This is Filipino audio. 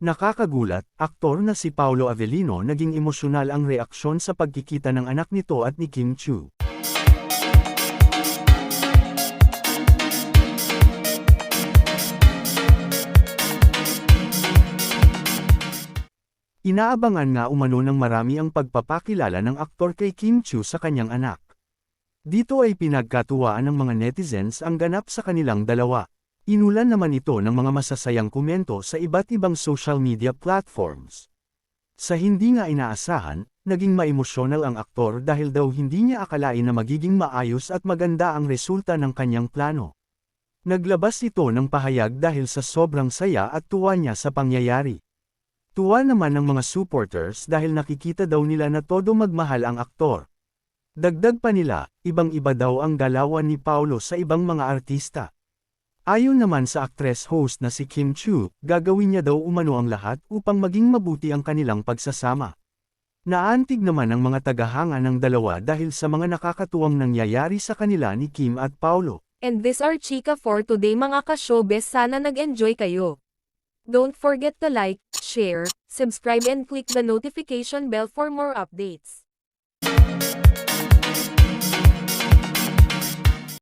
Nakakagulat, aktor na si Paolo Avellino naging emosyonal ang reaksyon sa pagkikita ng anak nito at ni Kim Chu. Inaabangan nga umano ng marami ang pagpapakilala ng aktor kay Kim Chu sa kanyang anak. Dito ay pinagkatuwaan ng mga netizens ang ganap sa kanilang dalawa. Inulan naman ito ng mga masasayang komento sa iba't ibang social media platforms. Sa hindi nga inaasahan, naging maemosyonal ang aktor dahil daw hindi niya akalain na magiging maayos at maganda ang resulta ng kanyang plano. Naglabas ito ng pahayag dahil sa sobrang saya at tuwa niya sa pangyayari. Tuwa naman ng mga supporters dahil nakikita daw nila na todo magmahal ang aktor. Dagdag pa nila, ibang-iba daw ang galawan ni Paulo sa ibang mga artista. Ayon naman sa actress-host na si Kim Chu, gagawin niya daw umano ang lahat upang maging mabuti ang kanilang pagsasama. Naantig naman ang mga tagahanga ng dalawa dahil sa mga nakakatuwang nangyayari sa kanila ni Kim at Paulo. And this are Chika for today mga ka-showbiz sana nag-enjoy kayo. Don't forget to like, share, subscribe and click the notification bell for more updates.